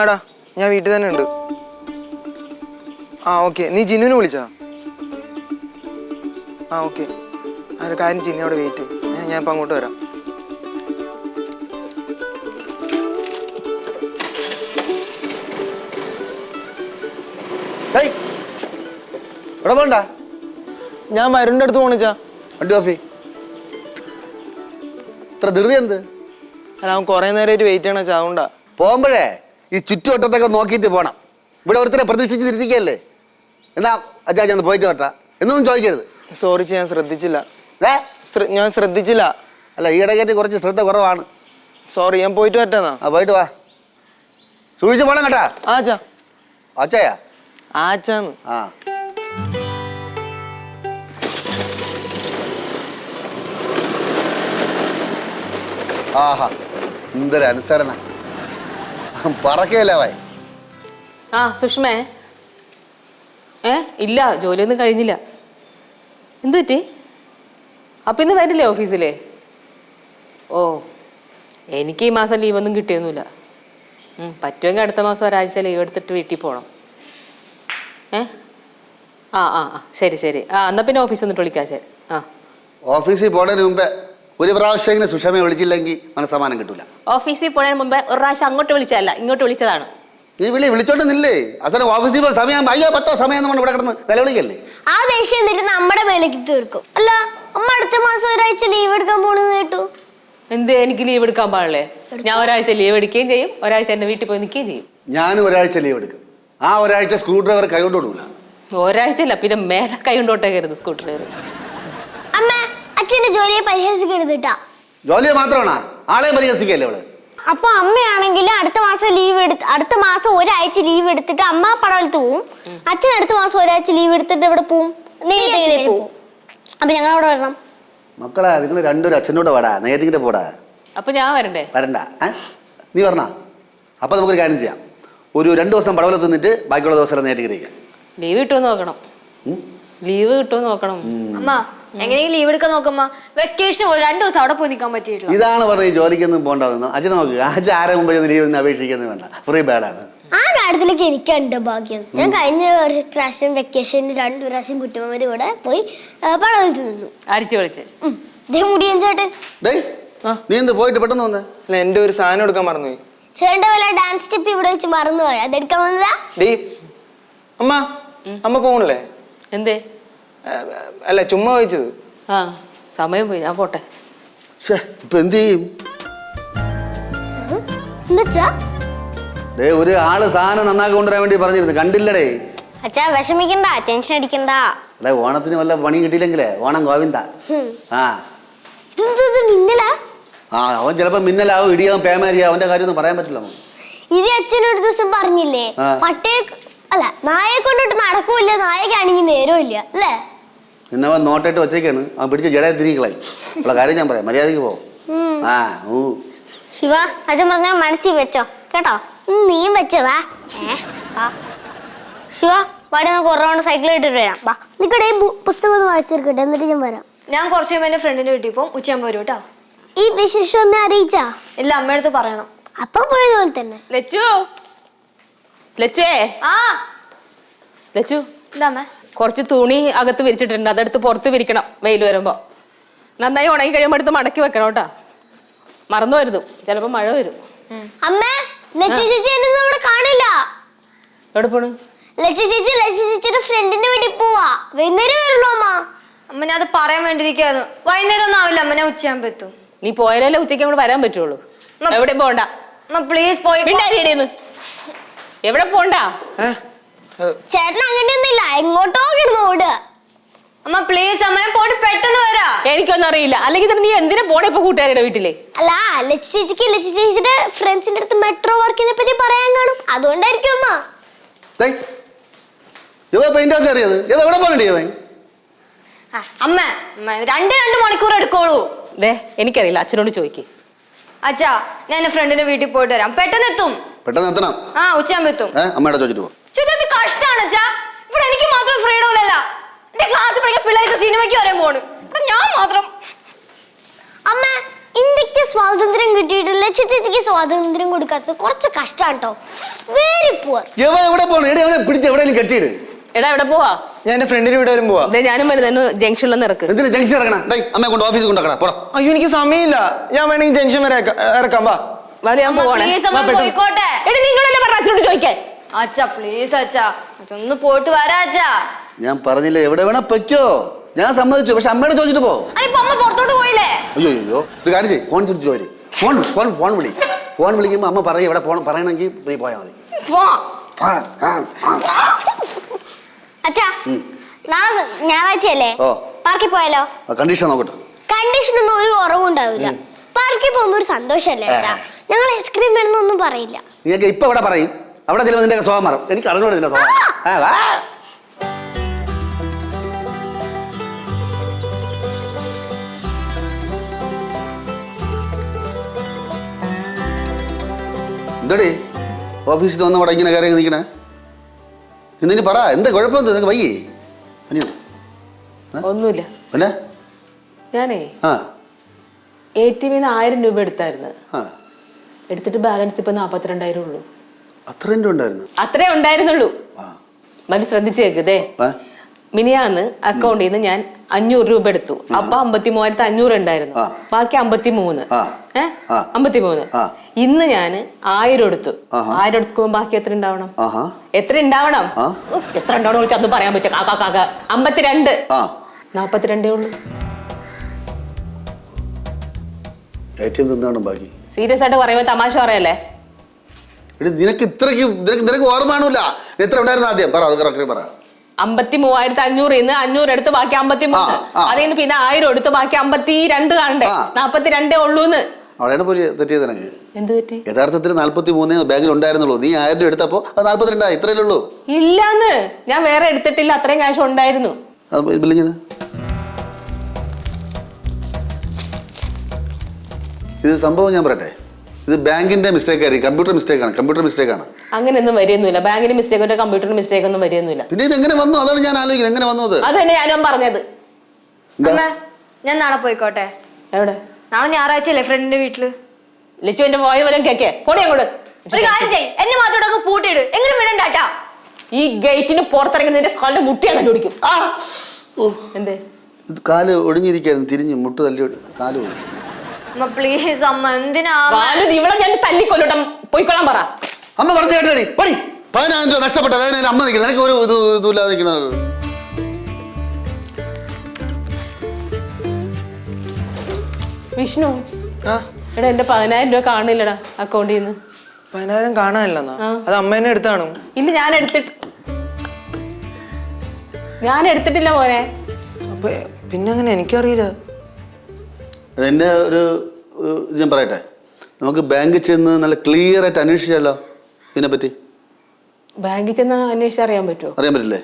ആടാ ഞാൻ വീട്ടിൽ തന്നെ ഉണ്ട്. ആ ഓക്കെ നീ ജിന്നുവിനെ വിളിച്ചാ? ആ ഓക്കെ ഒരു കാര്യം ജിന്നു അവിടെ വെയിറ്റ് ഞാൻ ഇപ്പം അങ്ങോട്ട് വരാം. ഇവിടെ പോണ്ട. ഞാൻ വരുണിന്റെ അടുത്ത് പോണിച്ചാ വണ്ടി കോഫി ഇത്ര ധൃതി എന്ത്? അവൻ കുറേ നേരമായിട്ട് വെയിറ്റ് ചെയ്യണ വെച്ചാ അതുകൊണ്ടാ പോകുമ്പോഴേ? ഈ ചുറ്റുവട്ടത്തൊക്കെ നോക്കിയിട്ട് പോകണം ഇവിടെ ഒരുത്തരെ പ്രതീക്ഷിച്ച് തിരിക്കുകയല്ലേ എന്നാ അച്ഛാ ഞാൻ പോയിട്ട് വട്ടാ എന്നൊന്നും ചോദിക്കരുത്. സോറി ഞാൻ ശ്രദ്ധിച്ചില്ല. ഏ ഞാൻ ശ്രദ്ധിച്ചില്ല. അല്ല ഈ ഇടയ്ക്കേറ്റ് കുറച്ച് ശ്രദ്ധ കുറവാണ്. സോറി ഞാൻ പോയിട്ട് വരട്ടെന്നാ? ആ പോയിട്ട് വാ. സൂക്ഷിച്ച് പോണം കേട്ടാ. ആച്ചാ ആച്ചയാ ആച്ചാന്ന് ആ. ആഹാ എന്തൊരു അനുസരണ. പറക്കയല്ലേ വായി ആ സുഷ്മേ. ഏ ഇല്ല ജോലിയൊന്നും കഴിഞ്ഞില്ല. എന്തു പറ്റി? അപ്പം ഇന്ന് വരില്ലേ ഓഫീസിലെ? ഓ എനിക്ക് ഈ മാസം ലീവൊന്നും കിട്ടിയൊന്നുമില്ല. പറ്റുമെങ്കിൽ അടുത്ത മാസം ഒരാഴ്ച ലീവ് എടുത്തിട്ട് വീട്ടിൽ പോകണം ഏ? ആ ആ ആ ശരി ശരി. ആ എന്നാൽ പിന്നെ ഓഫീസിൽ വന്നിട്ട് വിളിക്കാം ശരി. ആ. ഓഫീസിൽ പോണതിന് മുമ്പേ ഒരു പ്രാവശ്യം ഇങ്ങനെ സുഷമയെ വിളിച്ചില്ലെങ്കിൽ മനസ്സമാനം കിട്ടൂല. ഓഫീസിൽ പോയതിന് മുമ്പേ ഒരു പ്രാവശ്യം അങ്ങോട്ട് വിളിച്ചതല്ല ഇങ്ങോട്ട് വിളിച്ചതാണ്. നീ വിളി വിളിച്ചോണ്ട് നില്ലേ അവസാനം ഓഫീസിൽ പോയി സമയം അയ്യോ പത്തോ സമയം എന്ന് പറഞ്ഞ് ഇവിടെ കിടന്ന് നിലവിളിക്കല്ലേ ആ ദേഷ്യം എന്നിട്ട് നമ്മുടെ മേലേക്ക് തീർക്കും. അല്ല അമ്മ അടുത്ത മാസം ഒരാഴ്ച ലീവ് എടുക്കാൻ പോണെന്ന് കേട്ടു. എന്ത് എനിക്ക് ലീവ് എടുക്കാൻ പാടില്ലേ? ഞാൻ ഒരാഴ്ച ലീവ് എടുക്കുകയും ചെയ്യും ഒരാഴ്ച എന്റെ വീട്ടിൽ പോയി നിൽക്കുകയും ചെയ്യും. ഞാനും ഒരാഴ്ച ലീവ് എടുക്കും. ആ ഒരാഴ്ച സ്ക്രൂ ഡ്രൈവർ കൈകൊണ്ട് കൊടുക്കില്ല ഒരാഴ്ചയില്ല പിന്നെ മേലെ കൈ കൊണ്ടോട്ടേക്കരുത് സ്കൂട്ടർ അമ്മ അച്ഛന്റെ ജോലിയെ പരിഹസിക്കരുത് കേട്ടാ ജോലിയെ മാത്രമാണോ? ആളെ പരിഹസിക്കല്ലേ അവൾ അപ്പൊ അമ്മയാണെങ്കിൽ അടുത്ത മാസം ലീവ് എടുത്ത് അടുത്ത മാസം ഒരാഴ്ച ലീവ് എടുത്തിട്ട് അമ്മ പടവലത്ത് പോവും. അച്ഛൻ അടുത്ത മാസം ഒരാഴ്ച ലീവ് എടുത്തിട്ട് ഇവിടെ പോവും? നെയ്യാറ്റിൻകരയിൽ പോവും. അപ്പൊ ഞങ്ങൾ അവിടെ വരണം. മക്കളെ നിങ്ങൾ രണ്ടൊരു അച്ഛനോട് വാടാ. നേരത്തെ പോടാ. അപ്പൊ ഞാൻ വരണ്ടേ? വരണ്ട. നീ പറഞ്ഞ അപ്പൊ നമുക്കൊരു കാര്യം ചെയ്യാം. ഒരു രണ്ടു ദിവസം പടവലത്ത് നിന്നിട്ട് ബാക്കിയുള്ള ദിവസം നേരത്തെ ലീവ് കിട്ടുമോ നോക്കണം. ലീവ് കിട്ടുമോ നോക്കണം. അമ്മ എങ്ങനെയെങ്കിലും ലീവ് എടുക്കാൻ നോക്കുമ്പോ വെക്കേഷൻ പോലെ രണ്ടു ദിവസം അവിടെ പോയി നിൽക്കാൻ പറ്റിയിട്ടില്ല. ഇതാണ് പറഞ്ഞത് ജോലിക്കൊന്നും പോകണ്ടെന്ന് അജി നോക്ക്. അച്ഛൻ ആരെ മുമ്പ് ചെന്ന് ലീവ് അപേക്ഷിക്കുന്നത് വേണ്ട. ഫ്രീ ബാഡാണ് ആ കാര്യത്തിലേക്ക് എനിക്കുണ്ട് ഭാഗ്യം. ഞാൻ കഴിഞ്ഞ ഒരു പ്രാവശ്യം വെക്കേഷന് രണ്ടു പ്രാവശ്യം കുട്ടിമാര് ഇവിടെ പോയി പടവലത്ത് നിന്നു. അരിച്ചു വിളിച്ച് ദേ മുടിയൻ ചേട്ടൻ. നീ എന്ത് പോയിട്ട് പെട്ടെന്ന് വന്നേ? അല്ല എന്റെ ഒരു സാധനം എടുക്കാൻ മറന്നുപോയി. ചേട്ടന്റെ പോലെ ഡാൻസ് സ്റ്റെപ്പ് ഇവിടെ വെച്ച് മറന്നുപോയി? അതെടുക്കാൻ വന്നതാ? ഡീ അമ്മ അമ്മ പോകണില്ലേ എന്തേ? അല്ല ചുമ്മാ വെച്ചത് ആ സമയം പോയി ഞാൻ പോട്ടെ. ഷേ ഇപ്പൊ എന്ത് ചെയ്യും? എന്നുവെച്ചാ ഡേ ഒരു ആൾ സാധനം നന്നാക്കി കൊണ്ടുവരാൻ വേണ്ടി പറഞ്ഞിരുന്നു. കണ്ടില്ലടേ. അച്ഛാ വിഷമിക്കണ്ട ടെൻഷൻ അടിക്കണ്ട. അല്ലെ ഓണത്തിന് വല്ല പണി കിട്ടിയില്ലെങ്കിലേ? ഓണം ഗോവിന്ദ. ആ. ഇതെന്തത് മിന്നലാ? ആ അവൻ ചിലപ്പോ മിന്നലാവും ഇടിയാവും പേമാരിയാവും അവന്റെ കാര്യമൊന്നും പറയാൻ പറ്റില്ല നമുക്ക്. ഇത് അച്ഛൻ ഒരു ദിവസം പറഞ്ഞില്ലേ ആ. പട്ടയെ അല്ല നായയെ കൊണ്ടിട്ട് നടക്കൂല്ല നായക്കാണെങ്കിൽ നേരമില്ല അല്ലേ? പിന്നെ നോട്ടായിട്ട് നോട്ടിട്ട് വെച്ചേക്കാണ്. അവൻ പിടിച്ച് ജടയെ തിരികളായി ഉള്ള കാര്യം ഞാൻ പറയാം. മര്യാദയ്ക്ക് പോ. ആ ഊ. ശിവ അച്ഛൻ പറഞ്ഞ മനസ്സിൽ വെച്ചോ. കേട്ടോ? നീയും വെച്ചോ വാ. ശിവ വാടി നമുക്ക് ഒരു റൗണ്ട് സൈക്കിൾ ഇട്ടിട്ട് വരാം. വാ. നിക്കടെ ഈ ബു- പുസ്തകം ഒന്ന് വായിച്ചെടുക്കട്ടെ എന്നിട്ട് ഞാൻ വരാം. ഞാൻ കുറച്ച് കഴിയുമ്പോൾ എന്റെ ഫ്രണ്ടിന്റെ വീട്ടിൽ പോകും ഉച്ചയാകുമ്പോൾ വരും കേട്ടോ. ഈ വിശേഷം അമ്മ അറിയിച്ചാ? ഇല്ല അമ്മയടുത്ത് പറയണം. അപ്പൊ പോയതുപോലെ തന്നെ. ലച്ചു? ലച്ചുവേ? ആ. ലച്ചു? എന്താ അമ്മ. കുറച്ച് തുണി അകത്ത് വിരിച്ചിട്ടുണ്ട്. അതെടുത്ത് പുറത്ത് വിരിക്കണം വെയിൽ വരുമ്പോൾ നന്നായി ഉണങ്ങി കഴിയുമ്പോൾ എടുത്ത് മടക്കി വെക്കണം കേട്ടോ. മറന്നു വരുത് ചിലപ്പോൾ മഴ വരും. അമ്മ ലച്ചു ചേച്ചി എന്നെ നമ്മുടെ കാണില്ല. എവിടെ പോണ്? ലച്ചു ചേച്ചി ലച്ചു ചേച്ചിയുടെ ഫ്രണ്ടിന്റെ വീട്ടിൽ പോവാ. വൈകുന്നേരം വരുള്ളൂ അമ്മ. അമ്മ ഞാൻ അത് പറയാൻ വേണ്ടിയിരിക്കായിരുന്നു വൈകുന്നേരം ഒന്നും ആവില്ല. അമ്മ ഞാൻ ഉച്ചയാകുമ്പോൾ എത്തും. നീ പോയാലല്ലേ ഉച്ചയ്ക്ക് അങ്ങോട്ട് വരാൻ പറ്റുള്ളൂ. എവിടെ പോണ്ട. പ്ലീസ് പോയി എവിടെ പോണ്ട? ചേട്ടൻ അങ്ങനെയൊന്നുമില്ല. എങ്ങോട്ടോ കിടന്ന് ഓടുക. അമ്മ പ്ലീസ് അമ്മ ഞാൻ പോയിട്ട് പെട്ടെന്ന് വരാ. എനിക്കൊന്നും അറിയില്ല. അല്ലെങ്കിൽ തന്നെ നീ എന്തിനാ പോണേ ഇപ്പൊ കൂട്ടുകാരുടെ വീട്ടിൽ? അല്ല ലച്ചി ചേച്ചിക്ക് ലച്ചി ചേച്ചിയുടെ ഫ്രണ്ട്സിന്റെ അടുത്ത് മെട്രോ വർക്കിനെ പറ്റി പറയാൻ കാണും. അതുകൊണ്ടായിരിക്കും അമ്മ. ഇവ പെയിന്റ് അറിയത് ഇവ എവിടെ പോകണ്ടേ അമ്മ രണ്ട് രണ്ട് മണിക്കൂർ എടുക്കോളൂ. ദേ എനിക്കറിയില്ല. അച്ഛനോട് ചോദിക്കേ. അച്ഛാ ഞാൻ എന്റെ ഫ്രണ്ടിന്റെ വീട്ടിൽ പോയിട്ട് വരാം. പെട്ടെന്ന് എത്തും. പെട്ടെന്ന് എത്തണം. ആ ഉച്ചയാകുമ്പോ എത്തും. അമ്മയുടെ ചോദിച്ചിട്ട് പോ. ചുറ്റത്ത് കഷ്ടാണ് അച്ഛാ. ഇവിടെ എനിക്ക് മാത്രം ഫ്രീഡം ഇല്ലല്ല. എന്റെ ക്ലാസ് പഠിക്കുന്ന പിള്ളേർക്ക് സിനിമയ്ക്ക് വരാൻ പോണു. ഞാൻ മാത്രം. അമ്മ ഇന്ത്യയ്ക്ക് സ്വാതന്ത്ര്യം കിട്ടിയിട്ടില്ല. ചേച്ചിക്ക് സ്വാതന്ത്ര്യം കൊടുക്കാത്തത് കുറച്ച് കഷ്ടാണ് കേട്ടോ വെരി പുവർ എവ എവിടെ പോണ? എവിടെ അവനെ പിടിച്ച് എവിടെയെങ്കിലും കെട്ടിയിട്. എടാ എവിടെ പോവാ? ഞാൻ എന്റെ ഫ്രണ്ടിന് വീട് വരും പോവാ. ദേ ഞാനും വരുന്നു ജംഗ്ഷനിൽ ഇറക്ക്. എന്തിനാ ജംഗ്ഷൻ ഇറങ്ങണം ഡേ അമ്മയെ കൊണ്ട് ഓഫീസിൽ കൊണ്ടാക്കണം പോടാ. അയ്യോ എനിക്ക് സമയമില്ല. ഞാൻ വേണമെങ്കിൽ ജംഗ്ഷൻ വരെ ഇറക്ക- ഇറക്കാം വാ. വാ, ഞാൻ പോവാണേ. പ്ലീസ് അമ്മ പോയിക്കോട്ടെ. എടി നിങ്ങളല്ലേ പറഞ്ഞ അച്ഛനോട് ചോദിക്കാൻ? അച്ഛാ പ്ലീസ് അച്ഛാ. അച്ഛൊന്ന് പോയിട്ട് വരാ അച്ഛാ. ഞാൻ പറഞ്ഞില്ല എവിടെ വേണം പൊയ്ക്കോ. ഞാൻ സമ്മതിച്ചു പക്ഷെ അമ്മയോട് ചോദിച്ചിട്ട് പോ. അതിപ്പോ അമ്മ പുറത്തോട്ട് പോയില്ലേ? അയ്യോ അയ്യോ ഒരു കാര്യം ചെയ്യ് ഫോൺ ചോദിച്ചു പോര് ഫോൺ ഫോൺ ഫോൺ വിളി. ഫോൺ വിളിക്കുമ്പോൾ അമ്മ പറയും എവിടെ പോകണം പറയണമെങ്കിൽ നീ പോയാൽ മതി. അച്ഛാ നാളെ പാർക്കിൽ പോയാലോ? കണ്ടീഷൻ നോക്കട്ടെ. ഒരു പാർക്കിൽ പോകുമ്പോ ഒരു സന്തോഷമല്ലേ അച്ഛാ? ഞങ്ങൾ ഐസ്ക്രീം വേണമെന്നൊന്നും പറയില്ല. നീയൊക്കെ ഇപ്പൊ ഇവിടെ പറയും. അവിടെ ചെല്ലുമ്പോൾ നിന്റെ സ്വഭാവം മാറും. എനിക്ക് അറിഞ്ഞൂടെ നിന്റെ സ്വഭാവം. ആ, വാ. എന്തടി? ഓഫീസിൽ വന്ന അവിടെ ഇങ്ങനെ കയറി നിൽക്കണേ? എന്നിനി പറ? എന്താ കുഴപ്പം നിനക്ക് വയ്യേ? അനിയോ ഒന്നുമില്ല. പിന്നെ? ഞാനേ ആ. എ ടി വിന്ന് ആയിരം രൂപ എടുത്തായിരുന്നു. ആ. എടുത്തിട്ട് ബാലൻസ് ഇപ്പൊ നാപ്പത്തിരണ്ടായിരം ഉള്ളൂ. അത്രയും ഉണ്ടായിരുന്നു. അത്രേ ഉണ്ടായിരുന്നുള്ളൂ. ആ. മതി ശ്രദ്ധിച്ച് കേൾക്കതേ ആ. മിനിയാന്ന് അക്കൗണ്ടിൽ നിന്ന് ഞാൻ അഞ്ഞൂറ് രൂപ എടുത്തു. അപ്പൊ അമ്പത്തി മൂവായിരത്തി അഞ്ഞൂറ് ഉണ്ടായിരുന്നു. ബാക്കി അമ്പത്തി മൂന്ന് ഏഹ്. അമ്പത്തി മൂന്ന് ഇന്ന് ഞാൻ ആയിരം എടുത്തു. ആയിരം എടുക്കുമ്പോൾ ബാക്കി എത്ര ഉണ്ടാവണം? എത്ര ഉണ്ടാവണം? എത്ര ഉണ്ടാവണം അത് പറയാൻ പറ്റും. കാക്ക കാക്ക അമ്പത്തിരണ്ട്. നാപ്പത്തിരണ്ടേ ഉള്ളൂ. സീരിയസ് ആയിട്ട് പറയുമ്പോ തമാശ പറയല്ലേ? എടി നിനക്ക് ഇത്രയ്ക്ക് നിനക്ക് നിനക്ക് ഓർമ്മ നീ എത്ര ഉണ്ടായിരുന്നു ആദ്യം? പറ അത് കറക്റ്റ് പറ. അമ്പത്തി മൂവായിരത്തി അഞ്ഞൂറ് ഇന്ന് അഞ്ഞൂറ് എടുത്ത് ബാക്കി അമ്പത്തി മൂന്ന്. അതിൽ നിന്ന് പിന്നെ ആയിരം എടുത്ത് ബാക്കി അമ്പത്തി രണ്ട് കാണണ്ടേ. നാപ്പത്തി രണ്ടേ ഉള്ളൂന്ന്. അവിടെയാണ് പോയി തെറ്റിയത് നിനക്ക്. എന്ത് തെറ്റി? യഥാർത്ഥത്തിൽ നാല്പത്തി മൂന്നേ ബാങ്കിൽ ഉണ്ടായിരുന്നുള്ളൂ. നീ ആയിരം രൂപ എടുത്തപ്പോൾ അത് നാല്പത്തിരണ്ടായി ഇത്രയല്ലേ ഉള്ളൂ. ഇല്ലാന്ന്. ഞാൻ വേറെ എടുത്തിട്ടില്ല അത്രയും ക്യാഷ് ഉണ്ടായിരുന്നു. ബില്ലിങ്ങിന് ഇത് സംഭവം ഞാൻ പറയട്ടെ. ഇത് ബാങ്കിന്റെ മിസ്റ്റേക്ക് ആയിരിക്കും. കമ്പ്യൂട്ടർ മിസ്റ്റേക്ക് ആണ്. കമ്പ്യൂട്ടർ മിസ്റ്റേക്ക് ആണ്. അങ്ങനെയൊന്നും വരിയൊന്നുമില്ല. ബാങ്കിന്റെ മിസ്റ്റേക്ക് ഉണ്ട് കമ്പ്യൂട്ടറിന് മിസ്റ്റേക്ക് ഒന്നും വരിയൊന്നുമില്ല. പിന്നെ ഇത് എങ്ങനെ വന്നു? അതാണ് ഞാൻ ആലോചിക്കുന്നത്. എങ്ങനെ വന്നത് അത്? അത് തന്നെ ഞാനും പറഞ്ഞത്. ഞാൻ നാളെ പോയിക്കോട്ടെ. എവിടെ? നാളെ ഞായറാഴ്ച അല്ലേ ഫ്രണ്ടിന്റെ വീട്ടിൽ? ലിച്ചു എന്റെ പോയത് പോലെ കേക്കേ. പൊടി അങ്ങോട്ട്. ഒരു കാര്യം ചെയ്യ്. എന്നെ മാത്രം അങ്ങ് പൂട്ടിയിട്. എങ്ങനെ വിടണ്ടാട്ടാ. ഈ ഗേറ്റിന് പുറത്തിറങ്ങി നിന്റെ കാലിന്റെ മുട്ടിയാ തന്നെ ഓടിക്കും ആ! ഓ, എന്തേ? ഇത് കാൽ ഒടിഞ്ഞിരിക്കായിരുന്നു. തിരിഞ്ഞ് മുട്ട് തല്ലി ഒടി- കാൽ അമ്മ പ്ലീസ് അമ്മ എന്തിനാ അമ്മ? വാൽ ഇവളെ ഞാൻ തല്ലിക്കൊല്ലോട്ടം. പോയിക്കൊള്ളാൻ പറ. അമ്മ പറഞ്ഞു കേട്ടടി പണി പതിനായിരം രൂപ നഷ്ടപ്പെട്ട വേദന അമ്മ നിൽക്കണം എനിക്ക് ഒരു ഇത് ഇതുമില്ലാതെ നിൽക്കണത് വിഷ്ണു എടാ എന്റെ പതിനായിരം രൂപ കാണില്ലടാ അക്കൗണ്ടിൽ നിന്ന് പതിനായിരം കാണാനില്ലെന്നാ. അത് അമ്മേനെ എടുത്താണ് ഇല്ല ഞാൻ എടുത്തിട്ട് ഞാൻ എടുത്തിട്ടില്ല മോനെ. അപ്പൊ പിന്നെ അങ്ങനെ എനിക്കറിയില്ല. എന്റെ ഒരു ഞാൻ പറയട്ടെ. നമുക്ക് ബാങ്കിൽ ചെന്ന് നല്ല ക്ലിയർ ആയിട്ട് അന്വേഷിച്ചാലോ ഇതിനെപ്പറ്റി? ബാങ്കിൽ ചെന്ന് അന്വേഷിച്ച് അറിയാൻ പറ്റുമോ അറിയാൻ പറ്റില്ലേ?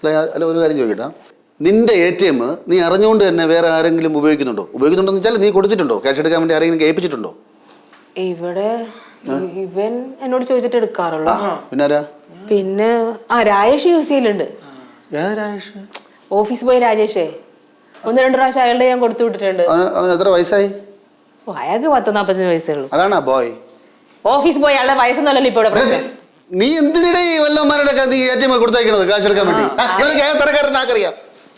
അല്ല അല്ല ഒരു കാര്യം ചോദിക്കട്ടെ. നിന്റെ എ ടി എം നീ അറിഞ്ഞുകൊണ്ട് തന്നെ വേറെ ആരെങ്കിലും ഉപയോഗിക്കുന്നുണ്ടോ? ഉപയോഗിക്കുന്നുണ്ടോ എന്ന് വെച്ചാൽ നീ കൊടുത്തിട്ടുണ്ടോ? ക്യാഷ് എടുക്കാൻ വേണ്ടി ആരെങ്കിലും ഏൽപ്പിച്ചിട്ടുണ്ടോ? ഇവിടെ ഇവൻ എന്നോട് ചോദിച്ചിട്ട് എടുക്കാറുള്ളൂ. പിന്നെ ആരാ പിന്നെ ആ രാജേഷ് യൂസ് ചെയ്യലുണ്ട് ഓഫീസ് പോയി രാജേഷേ. ഒന്ന് രണ്ട് പ്രാവശ്യം അയാളുടെ ഞാൻ കൊടുത്തു വിട്ടിട്ടുണ്ട്. അവന് എത്ര വയസ്സായി? ഓ, അയാൾക്ക് പത്ത് നാപ്പത്തഞ്ച് വയസ്സേ ഉള്ളൂ. അതാണാ ബോയ് ഓഫീസ് പോയി അയാളുടെ വയസ്സൊന്നുമല്ലല്ലോ ഇപ്പൊ ഇവിടെ പ്രശ്നം. നീ എന്തിനിടെ ഈ വല്ലവന്മാരുടെ ഒക്കെ നീ എ ടി എം കൊടുത്തേക്കണത് കാശ് എടുക്കാൻ വേണ്ടി. ആ, ഇവനൊക്കെ ഏത് തരക്കാരൻ ആക്കറിയാം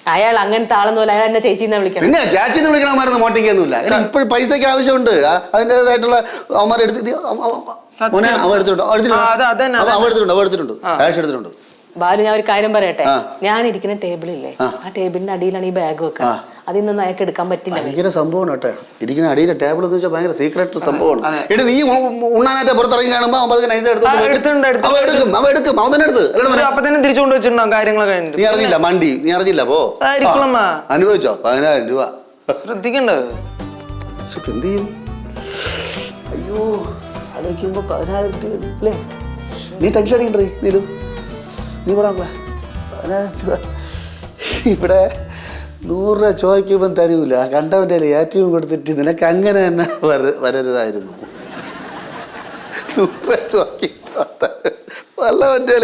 അയാൾ അങ്ങനത്തെ ആളൊന്നുമല്ല അയാൾ എന്നെ ചേച്ചിന്ന് വിളിക്കണം പിന്നെ ചാച്ചിന്ന് വിളിക്കണമായിരുന്നു മോട്ടിക്കൊന്നുമില്ല ഇപ്പോഴും പൈസയ്ക്ക് ആവശ്യമുണ്ട്. ആ, അതിന്റെതായിട്ടുള്ള അവന്മാർ എടുത്തിട്ട് അവ- അവ- സത്യം. അവൻ എടുത്തിട്ടുണ്ട്. അവൻ എടുത്തിട്ടുണ്ട്. ആ, അത് അവൻ- അവൻ അതന്നെ. എടുത്തിട്ടുണ്ട് അവൻ എടുത്തിട്ടുണ്ട്. ക്യാഷ് എടുത്തിട്ടുണ്ട്. ബാലു ഞാൻ ഒരു കാര്യം പറയട്ടെ? ഞാൻ ഇരിക്കുന്ന ടേബിളില്ലേ ആ. ആ ടേബിളിന്റെ അടിയിലാണ് ഈ ബാഗ് വെക്കുക. അതിൽ നിന്ന് അയാൾക്ക് എടുക്കാൻ പറ്റില്ല. ഭയങ്കര സംഭവമാണ് കേട്ടോ. ഇരിക്കുന്ന അടിയിലെ ടേബിൾ എന്ന് വെച്ചാൽ ഭയങ്കര സീക്രട്ട് സംഭവമാണ്. എടി നീ ഉണ്ണാനായിട്ട് പുറത്തിറങ്ങി കാണുമ്പോൾ അവൻ പതുക്കെ നൈസ് എടുത്ത്. അവൻ എടുക്കും അവൻ എടുക്കും. അവൻ തന്നെ എടുത്ത്. അപ്പൊ തന്നെ തിരിച്ചു കൊണ്ട് വെച്ചിട്ടുണ്ടാവും കാര്യങ്ങളൊക്കെ നീ അറിഞ്ഞില്ല മണ്ടി. നീ അറിഞ്ഞില്ല പോ. അനുഭവിച്ചോ? പതിനായിരം രൂപ. ശ്രദ്ധിക്കണ്ടത് എന്ത് ചെയ്യും? അയ്യോ ആലോചിക്കുമ്പോ പതിനായിരം രൂപ അല്ലേ? നീ ടെൻഷൻ അടിക്കണ്ടേ നീലു നീ ഇവിടെ ഇവിടെ നൂറ് രൂപ ചോദിക്കുമ്പം തരൂല. കണ്ടവന്റെ ഏറ്റവും കൊടുത്തിട്ട് നിനക്ക് അങ്ങനെ തന്നെ വര വരരുതായിരുന്നു. നൂറ് രൂപ ചോദിക്കുമ്പോ തരൂ. വല്ലവന്റെ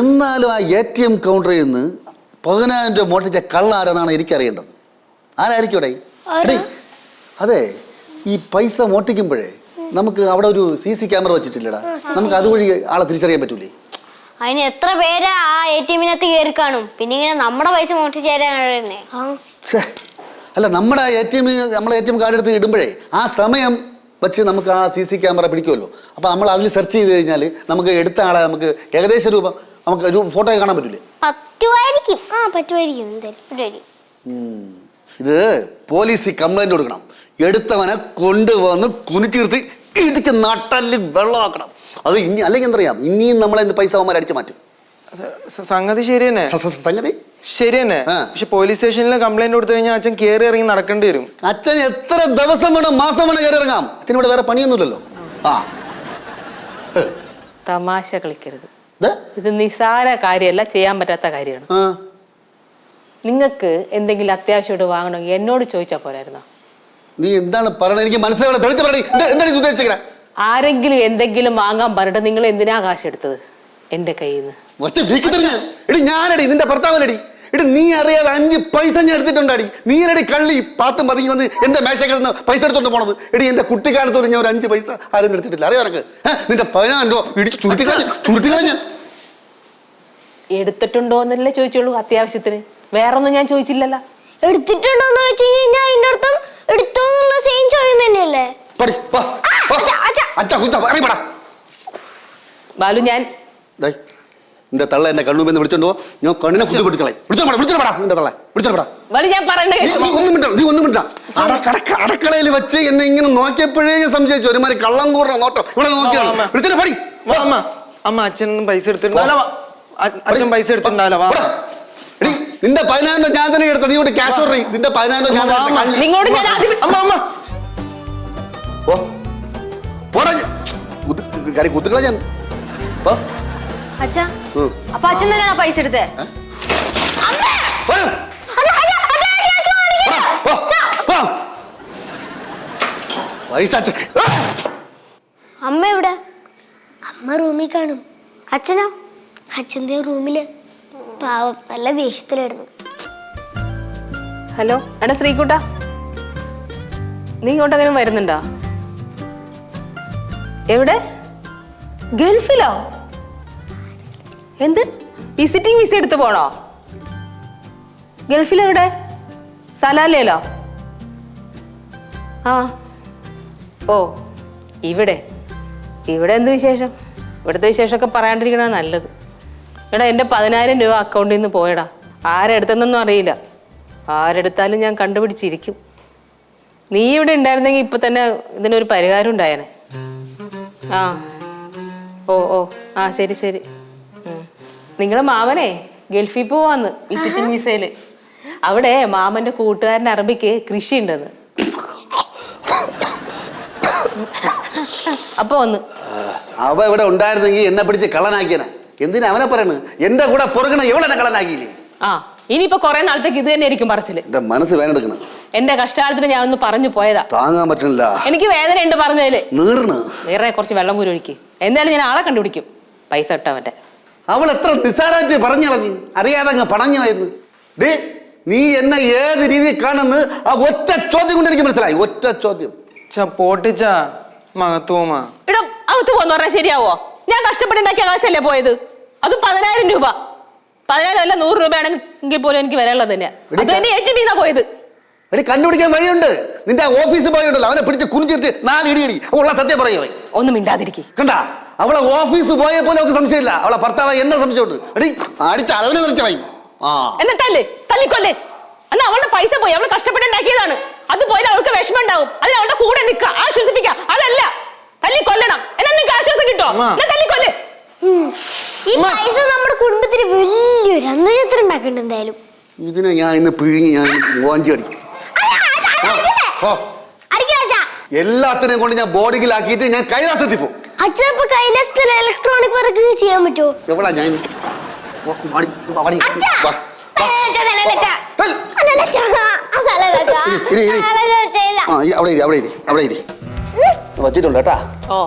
എന്നാലും ആ എ ടി എം കൗണ്ടറിൽ നിന്ന് പതിനായിരം രൂപ മോട്ടിച്ച കള്ളാരെന്നാണ് എനിക്കറിയേണ്ടത്. ആരായിരിക്കും അതെ ഈ പൈസ മോട്ടിക്കുമ്പോഴേ നമുക്ക് അവിടെ ഒരു സി സി ക്യാമറ വെച്ചിട്ടില്ലടാ. നമുക്ക് അതുവഴി ആളെ തിരിച്ചറിയാൻ പറ്റൂലേ? അതിന് എത്ര പേര് ആ എ ടി എമ്മിനകത്ത് കയറി കാണും? പിന്നെ ഇങ്ങനെ നമ്മുടെ പൈസ മോഷ്ടിച്ച് തരാനേ അല്ല നമ്മുടെ എ ടി എം നമ്മളെ എ ടി എം കാർഡ് എടുത്ത് ഇടുമ്പോഴേ ആ സമയം വെച്ച് നമുക്ക് ആ സി സി ക്യാമറ പിടിക്കുമല്ലോ. അപ്പോൾ നമ്മൾ അതിൽ സെർച്ച് ചെയ്ത് കഴിഞ്ഞാൽ നമുക്ക് എടുത്ത ആളെ നമുക്ക് ഏകദേശ രൂപം നമുക്ക് ഒരു ഫോട്ടോ കാണാൻ പറ്റൂലേ? പറ്റുമായിരിക്കും. ആ പറ്റുമായിരിക്കും ഇത് പോലീസ് കംപ്ലൈന്റ് കൊടുക്കണം. എടുത്തവനെ കൊണ്ടുവന്ന് കുനിച്ചീർത്തി ഇടിച്ച് നട്ടൽ വെള്ളമാക്കണം. അത് ഇനി അല്ലെങ്കിൽ എന്തറിയാം ഇനിയും നമ്മളെ പൈസ അവന്മാർ അടിച്ചു മാറ്റും. സംഗതി ശരി തന്നെ സംഗതി? ശരി തന്നെ പക്ഷെ പോലീസ് സ്റ്റേഷനിൽ കംപ്ലൈന്റ് കൊടുത്തു കഴിഞ്ഞാൽ അച്ഛൻ കയറി ഇറങ്ങി നടക്കേണ്ടി വരും. അച്ഛൻ എത്ര ദിവസം വേണം മാസം വേണം കയറി ഇറങ്ങാം? അച്ഛൻ ഇവിടെ വേറെ പണിയൊന്നുമില്ലല്ലോ. ആ. തമാശ കളിക്കരുത്. ഇത് നിസാര കാര്യമല്ല ചെയ്യാൻ പറ്റാത്ത കാര്യമാണ്. ആ. നിങ്ങൾക്ക് എന്തെങ്കിലും അത്യാവശ്യമായിട്ട് വാങ്ങണമെങ്കിൽ എന്നോട് ചോദിച്ചാൽ പോരായിരുന്നോ? നീ എന്താണ് പറയണത് എനിക്ക് മനസ്സിലാവണം. തെളിച്ച് പറയണേ. എന്താ- എന്താണ് ഇത് ആരെങ്കിലും എന്തെങ്കിലും വാങ്ങാൻ പറഞ്ഞിട്ട് നിങ്ങൾ എന്തിനാ കാശ് എടുത്തത് എന്റെ കയ്യിൽ നിന്ന്. ഒറ്റ വീക്ക് തന്നെ എടി ഞാനടി നിന്റെ ഭർത്താവിനടി. എടി നീ അറിയാതെ അഞ്ച് പൈസ ഞാൻ എടുത്തിട്ടുണ്ടാടി. നീ അടി കള്ളി പാത്തും പതുങ്ങി വന്ന് എന്റെ മേശയിൽ നിന്ന് പൈസ എടുത്തോണ്ട് പോണത്. എടി എന്റെ കുട്ടിക്കാലത്ത് ഒരു ഞാൻ ഒരു അഞ്ച് പൈസ ആരും എടുത്തിട്ടില്ല. അറിയാം നിനക്ക്? നിന്റെ പതിനാണ്ടോ ഇടിച്ച് ചുരുട്ടി എടുത്തിട്ടുണ്ടോ എന്നല്ലേ ചോദിച്ചുള്ളൂ അത്യാവശ്യത്തിന്. വേറൊന്നും ഞാൻ ചോദിച്ചില്ലല്ലോ. എടുത്തിട്ടുണ്ടോന്ന് വെച്ച് കഴിഞ്ഞാൽ അതിന്റെ അർത്ഥം എടുത്തോ എന്നുള്ള സെയിം ചോദ്യം തന്നെയല്ലേ? പടി വാ വാ. അച്ഛാ, അച്ഛാ. അച്ഛാ കുച്ച ഇറങ്ങി ബാലു ഞാൻ ഡേയ് നിന്റെ തള്ള എന്നെ കണ്ണുമെന്ന് വിളിച്ചോണ്ടോ ഞാൻ കണ്ണിനെ കുത്തി പിടിച്ചോളെ. വിളിച്ചോ വിളിച്ചോ പടാ നിന്റെ തള്ള. വിളിച്ചോ പടാ. ബാലു ഞാൻ പറയണ്ട നീ നീ ഒന്നും മിണ്ട നീ ഒന്നും മിണ്ട. അടക്ക അടക്കളയിൽ വെച്ച് എന്നെ ഇങ്ങനെ നോക്കിയപ്പോഴേ ഞാൻ സംശയിച്ചു. ഒരുമാതിരി കള്ളം കൂറ നോട്ടം. ഇവിടെ നോക്കിയാണ്. അമ്മ. വിളിച്ചിട്ട് പടി. വാ, അമ്മ. അമ്മ അച്ഛൻ പൈസ എടുത്തിട്ടുണ്ടാവില്ല? അച്ഛൻ പൈസ എടുത്തിട്ടുണ്ടാവില്ല? വാ. നിന്റെ പതിനായിരം ഞാൻ തന്നെ എടുത്തത് നീ ഇവിടെ ക്യാഷ് ഓർഡർ നിന്റെ പതിനായിരം ഞാൻ. നിങ്ങളോട് ഞാൻ ആദ്യം അമ്മ അമ്മ. പോ. പോടാ കാര്യം കുത്തുക്കള ഞാൻ. പോ. അച്ഛാ ഉം. അപ്പൊ അച്ഛൻ തന്നെയാണോ പൈസ എടുത്തേ. പൈസ. അമ്മ എവിടെ? അമ്മ റൂമിൽ കാണും. അച്ഛനോ? അച്ഛന്റെ റൂമിൽ. പാവം നല്ല ദേഷ്യത്തിലായിരുന്നു. ഹലോ എടാ ശ്രീകുട്ട. നീ ഇങ്ങോട്ട് അങ്ങനെ വരുന്നുണ്ടോ? എവിടെ? ഗൾഫിലോ? എന്ത്? വിസിറ്റിംഗ് വിസ എടുത്ത് പോണോ? ഗൾഫിലെവിടെ സലാലയിലോ? ആ. ഓ ഇവിടെ. ഇവിടെ എന്ത് വിശേഷം? ഇവിടുത്തെ വിശേഷമൊക്കെ പറയാണ്ടിരിക്കണ നല്ലത്. എടാ എന്റെ പതിനായിരം രൂപ അക്കൗണ്ടിൽ നിന്ന് പോയടാ. ആരെടുത്തെന്നൊന്നും അറിയില്ല. ആരെടുത്താലും ഞാൻ കണ്ടുപിടിച്ചിരിക്കും. നീ ഇവിടെ ഉണ്ടായിരുന്നെങ്കിൽ ഇപ്പൊ തന്നെ ഇതിനൊരു പരിഹാരം ഉണ്ടായേനെ. ആ. ഓ ഓ. ആ ശരി ശരി. നിങ്ങളെ മാമനെ ഗൾഫിൽ പോവാന്ന് വിസിറ്റിംഗ് വിസയിൽ അവിടെ മാമന്റെ കൂട്ടുകാരൻ അറബിക്ക് കൃഷി ഉണ്ടെന്ന് അപ്പൊ വന്ന്. അവ ഇവിടെ ഉണ്ടായിരുന്നെങ്കിൽ എന്നെ പിടിച്ച് കള്ളനാക്കിയനെ. എന്തിനാ അവനെ പറയണ്? എന്റെ കൂടെ പുറകണ എവിടെ കളനാകിയില്ലേ ആ ഇനിയിപ്പോ കുറെ നാളത്തേക്ക് ഇത് തന്നെ ആയിരിക്കും പറച്ചിൽ. എന്റെ മനസ്സ് വേനെടുക്കണം എന്റെ കഷ്ടകാലത്തിന് ഞാൻ ഒന്ന് പറഞ്ഞു പോയതാ. താങ്ങാൻ പറ്റണില്ല. എനിക്ക് വേദന ഉണ്ട് പറഞ്ഞതിൽ. നീർണ് വേറെ കുറച്ച് വെള്ളം കൂരി ഒഴിക്ക്. എന്തായാലും ഞാൻ ആളെ കണ്ടുപിടിക്കും. പൈസ ഇട്ടവന്റെ അവൾ എത്ര നിസ്സാരാജ് പറഞ്ഞളഞ്ഞു. അറിയാതെ അങ്ങ് പണഞ്ഞായിരുന്നു ഡേ നീ എന്നെ ഏത് രീതിയിൽ കാണുന്നു? ആ ഒറ്റ ചോദ്യം കൊണ്ട് എനിക്ക് മനസ്സിലായി. ഒറ്റ ചോദ്യം. പോട്ടിച്ച പോട്ടിച്ചാ മഹത്വമാ. ഇടം അകത്ത് പോന്ന് പറഞ്ഞാൽ ശരിയാവോ? ഞാൻ കഷ്ടപ്പെട്ടുണ്ടാക്കിയ കാശല്ലേ പോയത്? അത് പതിനായിരം രൂപ. പതിനായിരം അല്ല നൂറ് രൂപയാണെങ്കിൽ പോലും എനിക്ക് വരാനുള്ളത് തന്നെയാ അത് തന്നെ എച്ച് ബിന്നാ പോയത്. എടി കണ്ടുപിടിക്കാൻ വഴിയുണ്ട്. നിന്റെ ഓഫീസ് ബോയ് ഉണ്ടല്ലോ അവനെ പിടിച്ച് കുനിച്ചിരുത്തി നാല് ഇടി ഇടി. ഉള്ള സത്യം പറയോ ഒന്നും മിണ്ടാതിരിക്കും. കണ്ട? അവളെ ഓഫീസ് പോയ പോലെ അവൾക്ക് സംശയമില്ല. അവളെ ഭർത്താവ് എന്നെ സംശയമുണ്ട്. എടി അടിച്ച് അളവിനെ നിറച്ചളയും ആ. എന്നാ തല്ലേ തല്ലിക്കൊല്ലേ. അന്ന് അവളുടെ പൈസ പോയി. അവൾ കഷ്ടപ്പെട്ടുണ്ടാക്കിയതാണ്. അത് പോയാൽ അവൾക്ക് വിഷമം ഉണ്ടാവും. അതിന് അവളുടെ കൂടെ നിൽക്കുക. ആശ്വസിപ്പിക്കുക. അതല്ല. തല്ലിക്കൊല്ലണം. എന്നാ നിനക്ക് ആശ്വാസം കിട്ടോ തല്ലി എന്നാ തല്ലിക്കൊല്ല്. ഈ പൈസ നമ്മുടെ കുടുംബത്തിന് വലിയൊരു അന്നചത്രം ഉണ്ടാക്കുന്നുണ്ട് എന്തായാലും. ഇതിനെ ഞാൻ ഇന്ന് പിഴുങ്ങി ഞാൻ മോഞ്ചി അടിക്കും. എല്ലാത്തിനെയും കൊണ്ട് ഞാൻ ബോഡിയിലാക്കിയിട്ട് ഞാൻ കൈലാസത്തിൽ പോകും. അച്ഛൻ ഇപ്പൊ കൈലാസത്തിൽ ഇലക്ട്രോണിക് വർക്ക് ചെയ്യാൻ പറ്റുമോ എവിടാ ഞാൻ അവിടെ ഇരി അവിടെ ഇരി അവിടെ ഇരി. വച്ചിട്ടുണ്ട് കേട്ടാ. ഓ.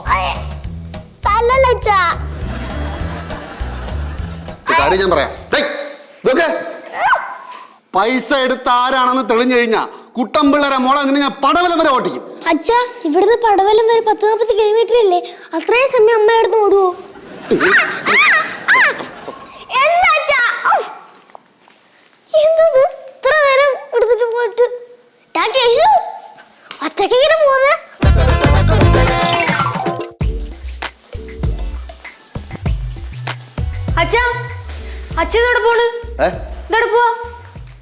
കാര്യം ഞാൻ പറയാം. ഇതൊക്കെ പൈസ എടുത്ത ആരാണെന്ന് തെളിഞ്ഞു കഴിഞ്ഞാ കുട്ടമ്പിള്ളരെ മോളെ നിന്നെ ഞാൻ പടവലം വരെ ഓട്ടിക്കും. അച്ഛാ ഇവിടുന്ന് പടവലം വരെ പത്ത് നാൽപ്പത് കിലോമീറ്റർ അല്ലേ അത്രയും സമയം അമ്മ അടുത്ത് ഓടുവോ?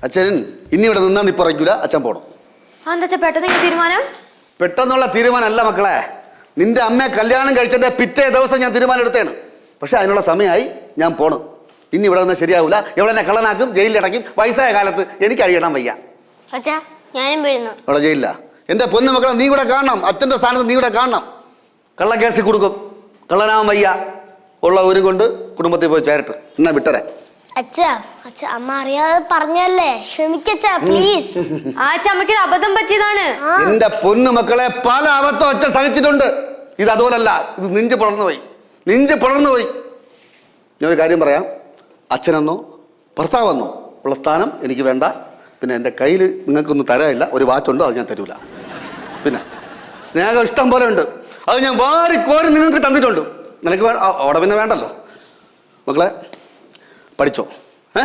അച്ഛൻ ഇനി ഇവിടെ നിന്നാ നീ പറയൂല അച്ഛൻ പോണം. തീരുമാനം? പെട്ടെന്നുള്ള തീരുമാനമല്ല മക്കളെ. നിന്റെ അമ്മയെ കല്യാണം കഴിച്ചതിന്റെ പിറ്റേ ദിവസം ഞാൻ തീരുമാനം എടുത്തേണ്. പക്ഷെ അതിനുള്ള സമയമായി ഞാൻ പോണ്. ഇനി ഇവിടെ നിന്ന് ശരിയാവില്ല ഇവിടെ എന്നെ കള്ളനാക്കും ജയിലിലടക്കും വയസ്സായ കാലത്ത് എനിക്ക് അഴിയണം വയ്യ. അച്ഛാ ഞാനും വീഴുന്നു. അവിടെ ജയിലില്ല എന്റെ പൊന്നു മക്കളെ നീ ഇവിടെ കാണണം. അച്ഛന്റെ സ്ഥാനത്ത് നീ ഇവിടെ കാണണം. കള്ളക്കേസിൽ കൊടുക്കും. കള്ളനാവും വയ്യ. ഉള്ള ഒരു കൊണ്ട് കുടുംബത്തിൽ പോയി ചേരട്ട്. എന്നാ വിട്ടരെ. അച്ഛാ അച്ഛ അമ്മ അറിയാതെ പറഞ്ഞല്ലേ? ക്ഷമിക്കച്ചാ പ്ലീസ് ആ അച്ഛാ അമ്മയ്ക്ക് അബദ്ധം പറ്റിയതാണ്. എന്റെ പൊന്നു മക്കളെ പല അബദ്ധം അച്ഛൻ സഹിച്ചിട്ടുണ്ട്. ഇത് അതുപോലല്ല ഇത് നെഞ്ച് പുളർന്നു പോയി. നെഞ്ച് പുളർന്നു പോയി. ഞാൻ ഒരു കാര്യം പറയാം. അച്ഛനെന്നോ ഭർത്താവെന്നോ ഉള്ള സ്ഥാനം എനിക്ക് വേണ്ട. പിന്നെ എന്റെ കയ്യിൽ നിങ്ങൾക്കൊന്നും തരാനില്ല. ഒരു വാച്ചുണ്ടോ അത് ഞാൻ തരൂല. പിന്നെ സ്നേഹം ഇഷ്ടം പോലെ ഉണ്ട്. അത് ഞാൻ വാരി കോരി നിങ്ങൾക്ക് തന്നിട്ടുണ്ട്. നിനക്ക് അവിടെ പിന്നെ വേണ്ടല്ലോ. മക്കളെ പഠിച്ചോ? ഏ?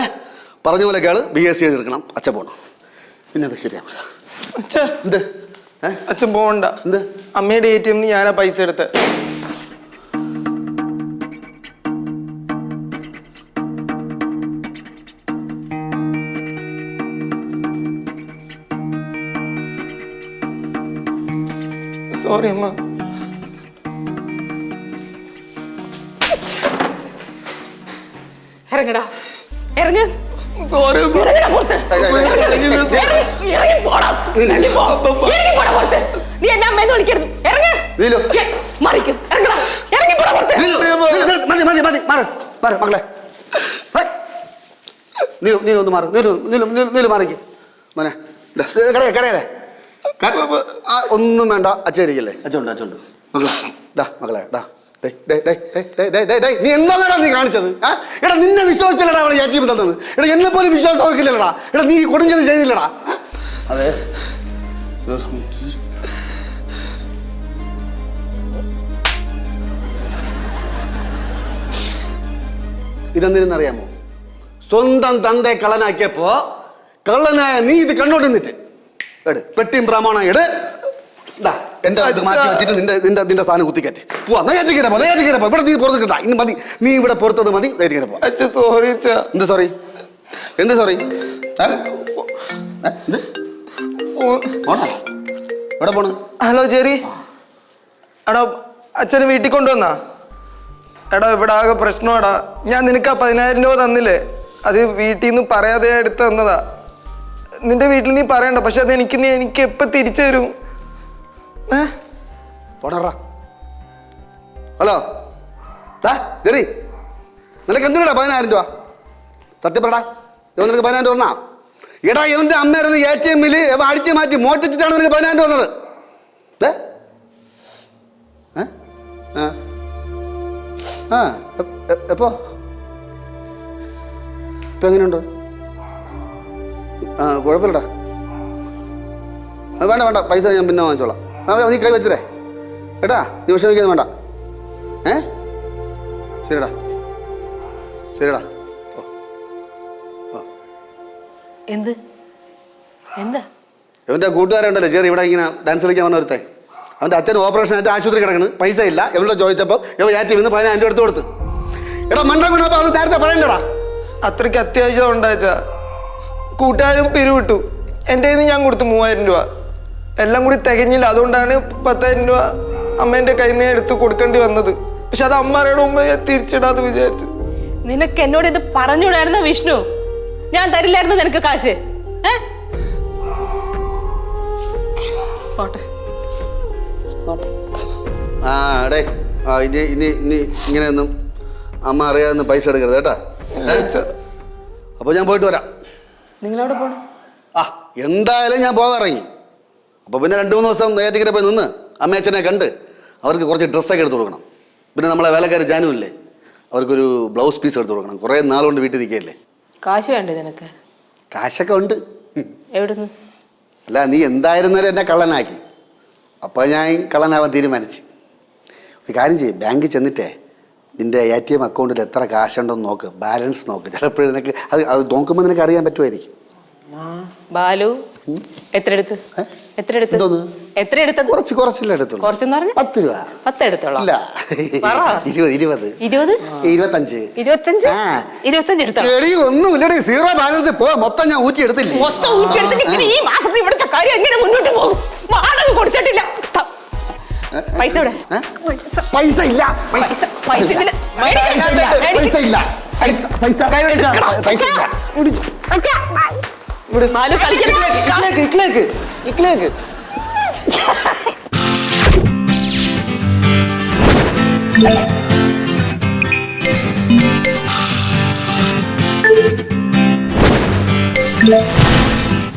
പറഞ്ഞ പോലെ കേൾ ബി എസ് സി എടുക്കണം അച്ഛൻ പോകണം പിന്നെ അത് ശരിയാവില്ല അച്ഛാ എന്ത്? ഏ? അച്ഛൻ പോകണ്ട എന്ത്? അമ്മയുടെ എ ടി എം ഞാനാ പൈസ എടുത്ത്. സോറി അമ്മ. ഇറങ്ങടാ. ഇറങ്ങ്. സോറി ഇറങ്ങടാ പുറത്ത്. ഇറങ്ങി ഇറങ്ങി പോടാ. ഇറങ്ങി പോ. ഇറങ്ങി പോടാ പുറത്ത്. നീ എന്നെ അമ്മയെന്ന് വിളിക്കരുത്. ഇറങ്ങ്. നീലു. ഏ, മറിക്ക്. ഇറങ്ങടാ. ഇറങ്ങി പോടാ പുറത്ത്. നീലു, മതി മതി മതി. മാറ് മാറ് മകളെ. ഹേയ്. നീലു നീലു ഒന്ന് മാറ്. നീലു നീലു നീലു നീലു മാറിക്ക്. മോനെ ദാ, ദേ, കരയെ കരയല്ലേ കര- ആ, ഒന്നും വേണ്ട. അച്ഛരിക്കല്ലേ അച്ഛണ്ട് അച്ഛണ്ട് മക്കളെ ഡാ മകളെ ഡാ നീ എന്താണടാ നീ കാണിച്ചത്? എടാ നിന്നെ വിശ്വസിച്ചില്ലടാ അവളെ ഏറ്റവും തന്നത്. എടാ എന്നെ പോലും വിശ്വാസം അവർക്കില്ലടാ എടാ നീ കൊടുഞ്ചത് ചെയ്തില്ലടാ. അതെ. ഇതെന്തിനെന്നറിയാമോ? സ്വന്തം തന്റെ കള്ളനാക്കിയപ്പോ കള്ളനായ നീ ഇത് കണ്ടോണ്ടിന്നിട്ട് എട് പെട്ടിയും പ്രമാണം എട്. ഇതാ എന്റെ ഇത് മാറ്റി വെച്ചിട്ട് നിന്റെ നിന്റെ നിന്റെ സാധനം കുത്തിക്കറ്റ് പോവാ നേറ്റിക്കര പോ നേറ്റിക്കര പോ. ഇവിടെ നീ പുറത്ത് കിട്ടാ ഇനി മതി. നീ ഇവിടെ പുറത്തത് മതി. നേരി പോ. സോറി അച്ഛാ. എന്ത് സോറി എന്ത് സോറി എന്ത്? പോണോ എവിടെ പോണ്? Hello Jerry. എടാ അച്ഛന് വീട്ടിൽ കൊണ്ടുവന്നാ? എടാ ഇവിടെ ആകെ പ്രശ്നമാടാ. ഞാൻ നിനക്ക് ആ പതിനായിരം രൂപ തന്നില്ലേ? അത് വീട്ടിൽ നിന്ന് പറയാതെ എടുത്ത് തന്നതാ. നിന്റെ വീട്ടിൽ നീ പറയണ്ട. പക്ഷെ അത് എനിക്ക് നീ എനിക്ക് എപ്പോൾ തിരിച്ചു തരും? പോണറാ ഹലോ. ജെറി. നിനക്ക് എന്തിനാ പതിനായിരം രൂപ? സത്യപ്പെടാ ഇവൻ നിനക്ക് പതിനായിരം രൂപ തന്നാ. എടാ ഇവന്റെ അമ്മയായിരുന്നു എ ടി എമ്മിൽ അടിച്ചു മാറ്റി മോട്ടിച്ചിട്ടാണ് നിനക്ക് പതിനായിരം രൂപ വന്നത്? ആ. എപ്പോ? ഇപ്പൊ എങ്ങനെയുണ്ട്? ആ കുഴപ്പമില്ലടാ. വേണ്ട വേണ്ട പൈസ ഞാൻ പിന്നെ വാങ്ങിച്ചോളാം. നീ കൈ വെച്ചേ കേട്ടാ? നീ വിഷമിക്കുന്നത് വേണ്ട. ഏ? ശരിടാ ശരിടാ എന്ത്? എന്താ? ഇവന്റെ കൂട്ടുകാരുണ്ടല്ലോ ചെറിയ ഇവിടെ ഇങ്ങനെ ഡാൻസ് കളിക്കാൻ വന്ന ഒരുത്തേ അവന്റെ അച്ഛൻ ഓപ്പറേഷൻ ആയിട്ട് ആശുപത്രി കിടക്കുന്നത് പൈസ ഇല്ല. എവിടെ ചോദിച്ചപ്പോൾ ഇവ ഞാറ്റി വന്ന് പതിനായിരം രൂപ എടുത്ത് കൊടുത്ത്. എടാ മണ്ടം കൊണ്ടപ്പോൾ അത് നേരത്തെ പറയണ്ടടാ. അത്രയ്ക്ക് അത്യാവശ്യം ഉണ്ടാച്ച കൂട്ടുകാരും പിരിവിട്ടു. എന്റെ കയ്യിൽ നിന്ന് ഞാൻ കൊടുത്തു മൂവായിരം രൂപ. എല്ലാം കൂടി തികഞ്ഞില്ല. അതുകൊണ്ടാണ് പത്തായിരം രൂപ അമ്മേന്റെ കയ്യിൽ നിന്ന് എടുത്ത് കൊടുക്കേണ്ടി വന്നത്. പക്ഷെ അത് അമ്മ അറിയണ മുമ്പ് ഞാൻ തിരിച്ചിടാന്ന് വിചാരിച്ചു. നിനക്ക് എന്നോട് ഇത് പറഞ്ഞുകൂടായിരുന്ന വിഷ്ണു? ഞാൻ തരില്ലായിരുന്നു നിനക്ക് കാശ്. ഏ? പോട്ടെ. പോട്ടെ. ആ എടേ ആ ഇനി ഇനി ഇനി ഇങ്ങനെയൊന്നും അമ്മ അറിയാതെ പൈസ എടുക്കരുത് കേട്ടാ. അപ്പോൾ ഞാൻ പോയിട്ട് വരാം. നിങ്ങളവിടെ പോണം? ആ എന്തായാലും ഞാൻ പോകാൻ ഇറങ്ങി. അപ്പോൾ പിന്നെ രണ്ട് മൂന്ന് ദിവസം നേരത്തെ പോയി നിന്ന് അമ്മയച്ഛനെ കണ്ട് അവർക്ക് കുറച്ച് ഡ്രസ്സൊക്കെ എടുത്തു കൊടുക്കണം. പിന്നെ നമ്മളെ വേലക്കാരി ജാനുമില്ലേ അവർക്കൊരു ബ്ലൗസ് പീസ് എടുത്തു കൊടുക്കണം. കുറേ നാളുകൊണ്ട് വീട്ടിൽ നിൽക്കുകയല്ലേ? കാശ് വേണ്ടേ നിനക്ക്? കാശൊക്കെ ഉണ്ട്. എവിടുന്ന്? അല്ല നീ എന്തായിരുന്നാലും എന്നെ കള്ളനാക്കി. അപ്പോൾ ഞാൻ കള്ളനാവാൻ തീരുമാനിച്ചു. ഒരു കാര്യം ചെയ്യും ബാങ്കിൽ ചെന്നിട്ടേ നിന്റെ എ ടി എം അക്കൗണ്ടിൽ എത്ര കാശുണ്ടെന്ന് നോക്ക്. ബാലൻസ് നോക്ക്. ചിലപ്പോഴും നിനക്ക് അത് അത് നോക്കുമ്പോൾ നിനക്ക് അറിയാൻ പറ്റുമായിരിക്കും. ബാലു എത്ര എടുത്ത്? എത്ര എടുത്തു എന്തോന്ന്? എത്ര എടുത്തത് കുറച്ച് കുറച്ചില്ല എടുത്തുള്ളൂ. കുറച്ചെന്ന് പറഞ്ഞ? പത്ത് രൂപ. പത്ത് എടുത്തോളാം ഇല്ല. ഇരുപത് ഇരുപത്. ഇരുപത്? ഇരുപത്തഞ്ച്. ഇരുപത്തഞ്ച്. ഇരുപത്തഞ്ച് എടുത്തോളാം എടി ഒന്നുമില്ലടി. സീറോ ബാലൻസ് പോ മൊത്തം ഞാൻ ഊറ്റി എടുത്തില്ല? മൊത്തം ഊറ്റിയെടുത്തിട്ട് ഇങ്ങനെ ഈ മാസത്തിൽ ഇവിടുത്തെ കാര്യം എങ്ങനെ മുന്നോട്ട് പോകും? വാടക കൊടുത്തിട്ടില്ല. പൈസ ഇവിടെ പൈസ. ഇല്ല. പൈസ. പൈസ പൈസ ഇല്ല. പൈസ പൈസ പൈസ ഇല്ല. മാലു കളിക്കരുത്. ഇക്ലേക്ക് ഇക്ലേക്ക് ഇക്ലേക്ക് Yeah.